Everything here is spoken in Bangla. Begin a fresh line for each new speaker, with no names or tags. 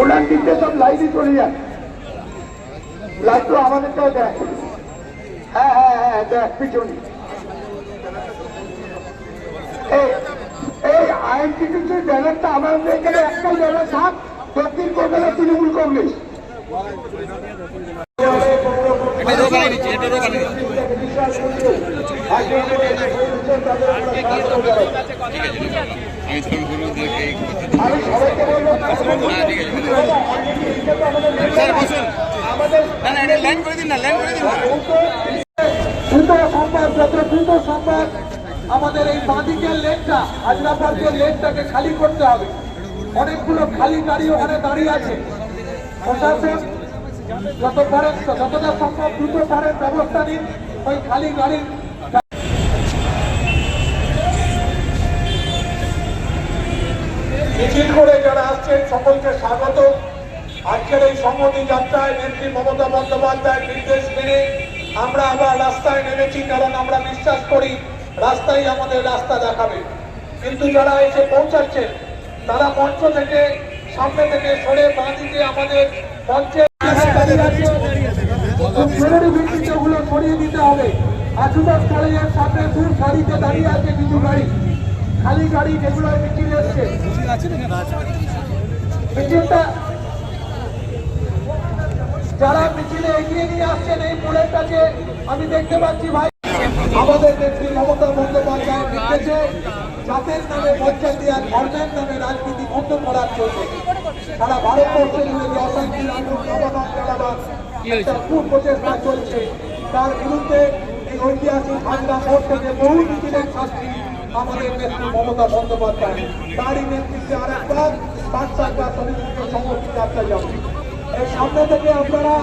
ওনার দিকে সব লাইনে চলে যায় লাইটু আমাদেরটাও দেখ। হ্যাঁ হ্যাঁ হ্যাঁ দেখ পিছনে। এই আইনটিটিউশন ব্যানারটা আমাদের এখানে একটাই ব্যানার থাক, দক্ষিণ তৃণমূল কংগ্রেস। আমাদের এই বাঁদিকের লেনটা হাজরাবাদের লেনটাকে খালি করতে হবে। অনেকগুলো খালি গাড়ি ওখানে দাঁড়িয়ে আছে। প্রশাসন, যত পারেন, যতটা সম্ভব দ্রুত পারেন, ব্যবস্থা নিন। ওই খালি গাড়ির মিছিল করে যারা আসছেন সকলকে স্বাগত। আজকের এই সংহতি যাত্রায় নেত্রী মমতা বন্দ্যোপাধ্যায়ের নির্দেশ মেনে আমরা আবার রাস্তায় নেমেছি, কারণ আমরা বিশ্বাস করি রাস্তাই আমাদের রাস্তা দেখাবে। কিন্তু যারা এসে পৌঁছাচ্ছেন, তারা মঞ্চ থেকে, সামনে থেকে সরে বাঁদিকে আমাদের ভিত্তিতে সরিয়ে দিতে হবে। আশুদাস কলেজের সামনে দূর সারিতে দাঁড়িয়ে আছে কিছু গাড়ি। খালি গাড়ি যেগুলো মিছিল এসছে। মিছিলটা যারা মিছিলে এগিয়ে নিয়ে আসছেন এই মোড়ের কাছে আমি দেখতে পাচ্ছি ভাই। আমাদের নেত্রী মমতা বন্দ্যোপাধ্যায় নির্দেশে জাতের নামে পঞ্চায়েত আর ধর্মের নামে রাজনীতি বন্ধ করার জন্য। সারা ভারতবর্ষে জুড়ে যে অশান্তির জ্বালাবার একটা চলছে। তার বিরুদ্ধে এই ঐতিহাসিক হাজরা মোড় থেকে বহু মিছিলের শাস্তি আমাদের নেত্রী মমতা বন্দ্যোপাধ্যায়, তারই নেতৃত্বে আর পাঁচ চারটা সমিতিকে সমস্ত যাত্রা যাবে এই সামনে থেকে আপনারা